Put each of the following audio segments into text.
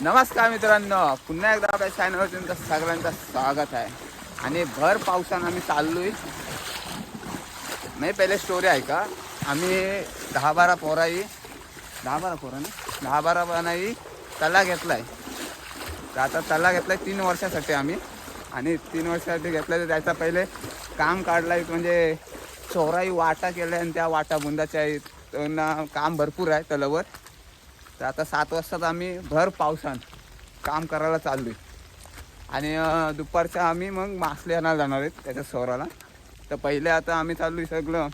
नमस्कार मित्रांनो पुन्हा एकदा आपल्या चॅनलवर तुमचं सगळ्यांचं स्वागत आहे. आणि भर पावसानं आम्ही चाललोय. नाही पहिले स्टोरी आहे का आम्ही दहा बारा पोराई दहा बारा पोरा दहा बारा पोरांनाही तला घेतलाय. तर आता तला घेतलाय तीन वर्षासाठी आम्ही. आणि तीन वर्षासाठी घेतलाय तर त्याचा पहिले काम काढलाय म्हणजे चोराही वाटा केल्या आणि त्या वाटा बुंदाच्या आहेत काम भरपूर आहे तलावर. तर आता सात वाजता आम्ही भर पावसान काम करायला चाललो आणि दुपारच्या आम्ही मग मासले आणायला जाणार आहेत त्याच्या सोराला. तर पहिले आता आम्ही चाललो सगळं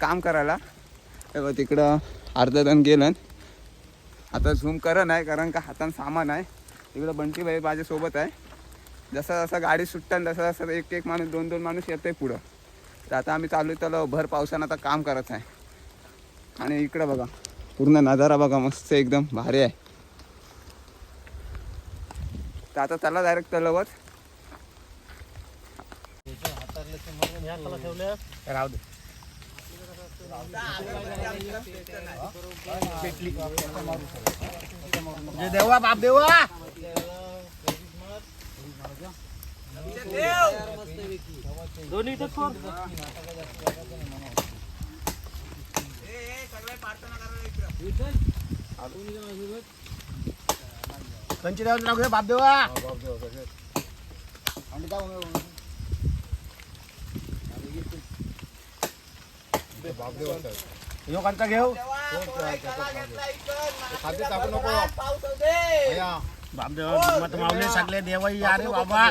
काम करायला. तेव्हा तिकडं अर्धा जण गेलं. आता झूम करत नाही कारण का हातान सामान आहे. तिकडं बंटीबाई माझ्यासोबत आहे. जसं जसं गाडी सुटतं तसं जसं एक एक माणूस दोन दोन माणूस येतोय पुढं. तर आता आम्ही चालू त्याला भर पावसानं आता काम करत आहे आणि इकडं बघा पूर्ण नजारा बघा मस्त एकदम भारी आहे तर आता त्याला डायरेक्ट तलावच राहू दे देवा बाप देवा दोन्ही कंची देवा लागू बाप देवा यो कंचा घेऊ बाप देवा मत मावले सगळे देवाई अरे बाबा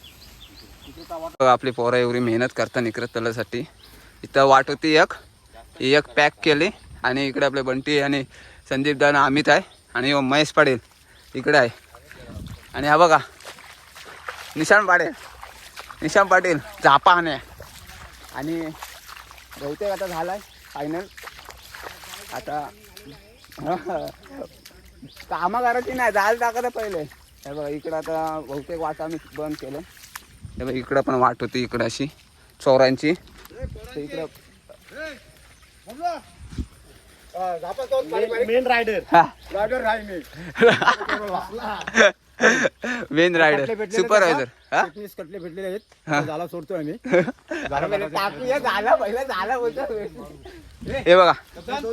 आपली पोरं एवढी मेहनत करतात इकडे तलासाठी. इथं वाट होती एक. ही एक पॅक केली आणि इकडे आपले बंटी आणि संदीप दान अमित आहे आणि महेश पाटील इकडे आहे. आणि हा बघा निशान पाटील निशान पाटील झापाने आणि बहुतेक आता झाला आहे फायनल आता कामं करायची नाही जाल टाकायचं पहिले. हे बघा इकडं आता बहुतेक वाटा आम्ही बंद केलं. हे बघ इकडं पण वाट होती इकडं अशी. चोरांची इकडं मेन रायडर हा. रायडर राही मी. मेन रायडर सुपरवायझर हा? कटले भेटलेले आहेत. झाला सोडतोय आम्ही. टाकूया झाला पहिला झाला हे बघा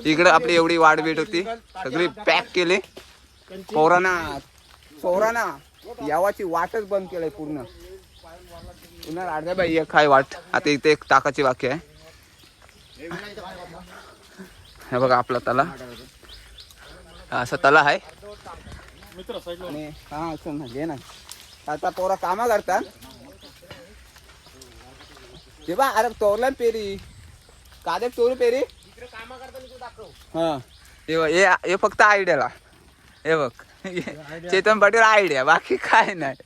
इकडं आपली एवढी वाट भेट होती. सगळी पॅक केली. पोरांना चोराना यावाची वाटच बंद केलंय पूर्ण. पुन्हा अर्ध्या बाई एक काय वाट। आता इथे एक टाकाची वाक्य आहे। हे बघा आपला तला। असा तला आहे। आणि हा असं ना घे ना. आता पोरा कामा करतात। ते बा अरे तोरला पेरी। कादे चोरू पेरी? हा हे हे फक्त आयडियाला हे बघ चेतन पाटील आयडिया बाकी काय नाही।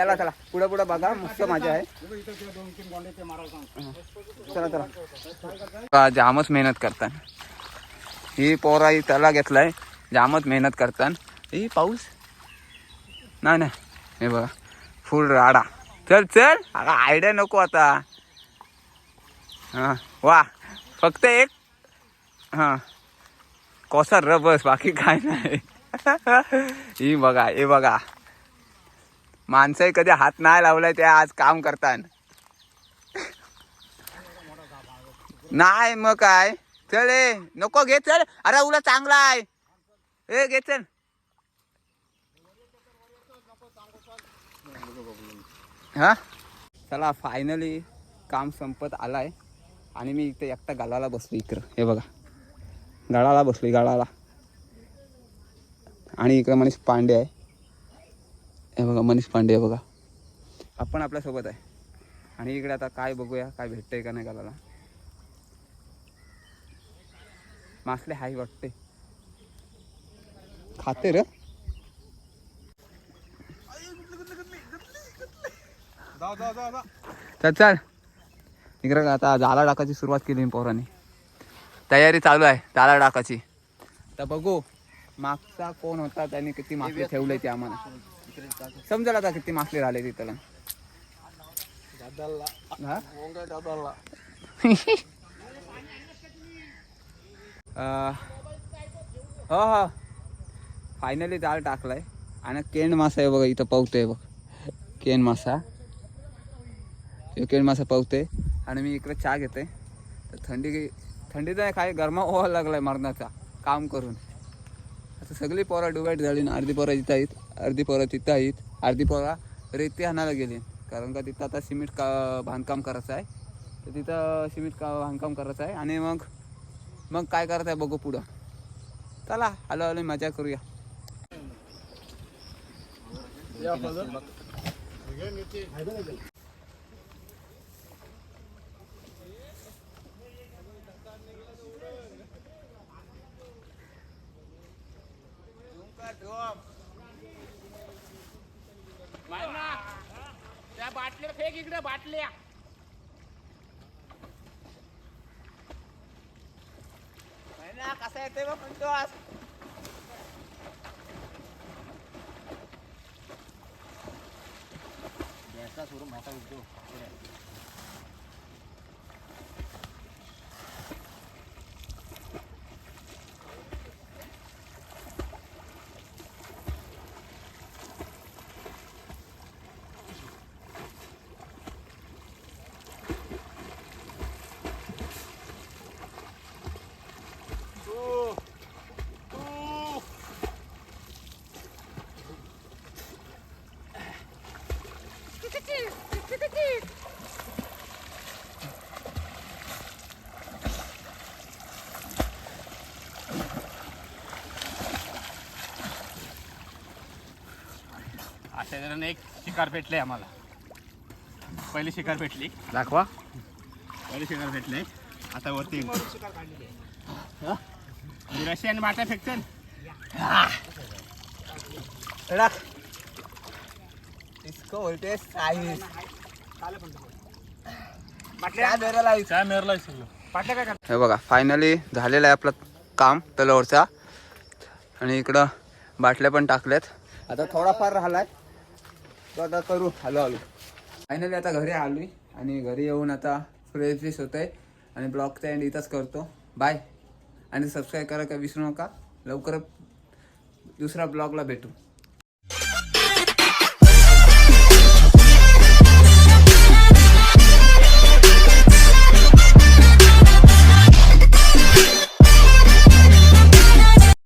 चला चला. पुढे पुढे बघा. मस्त मजा आहे. चला चला. जामच मेहनत करतात ही पोरा ही त्याला घेतलाय. जामच मेहनत करतात ही पाऊस? नाही नाही. हे बघा. फुल राडा. चल चल. अगं आयडिया नको आता. हां वा. फक्त एक. हां. कोसा र बस बाकी काय नाही. ही बघा हे बघा. माणसंही कधी हात नाही लावलाय ते आज काम करतात नाही मग काय? चल ए नको घे चल. अरे उलट चांगला आहे. ए घे चल. हा? चला फायनली काम संपत आलाय. आणि मी इथे एकटा गालाला बसलो इकडं. हे बघा. गाळाला बसलोय गाळाला आणि इकडं मनीष पांडे आहे. हे बघा मनीष पांडे बघा. आपण आपल्यासोबत आहे. आणि इकडे आता काय बघूया काय भेटतंय का नाही गालाला मासले हाय वाटते. खाते रे. चल चल. इकडे आता जाला टाकायची सुरुवात केली मी पोरांनी. तयारी चालू आहे जाला टाकायची तर बघू मागचा कोण होता त्याने किती मासले ठेवले ते आम्हाला. समजेल आता किती मासले राहिले तिथं. हा? हो हो. फायनली जाळ टाकलाय. आणि केंड मासा आहे बघा इथं पावतोय बघ. केन मासा. हे केन मासा पावते आणि मी इकडे चहा घेते थंडी थंडी तर काय? गरमा व्हायला लागलाय मरणाचा. काम करून. आता सगळी पोरं डिवाईड झाली ना. अर्धी पोरं जिथं आहेत अर्धी पोरं तिथं आहेत. अर्धी पोरं रेती आणायला गेली. कारण का तिथं आता सिमेंट का बांधकाम करायचं आहे. तर तिथं सिमेंट का बांधकाम करायचं आहे. आणि मग मग काय करायचं आहे बघू पुढं. चला आलो आलो मजा करूया. या त्या बाटल्या फेक इकडे बाटल्या. कसा येते बघ म्हणतो आज. अशा जणांना एक शिकार भेटले आम्हाला. पहिली शिकार भेटली दाखवा. पहिली शिकार भेटले आता वरती. रशियन बाटा फेकते रख. इसको बोलते साईज हे बघा फायनली झालेलं आहे आपलं काम तलावरचा. आणि इकडं बाटल्या पण टाकल्यात. आता थोडाफार राहिलाय. तो आता करू. हॅलो आलो. फायनली आता घरी आलोय आणि घरी येऊन आता फ्रेश फ्रेश होत आहे आणि ब्लॉगचा एंड इथंच करतो. बाय आणि सबस्क्राईब करा का विसरू नका. लवकर दुसऱ्या ब्लॉगला भेटू.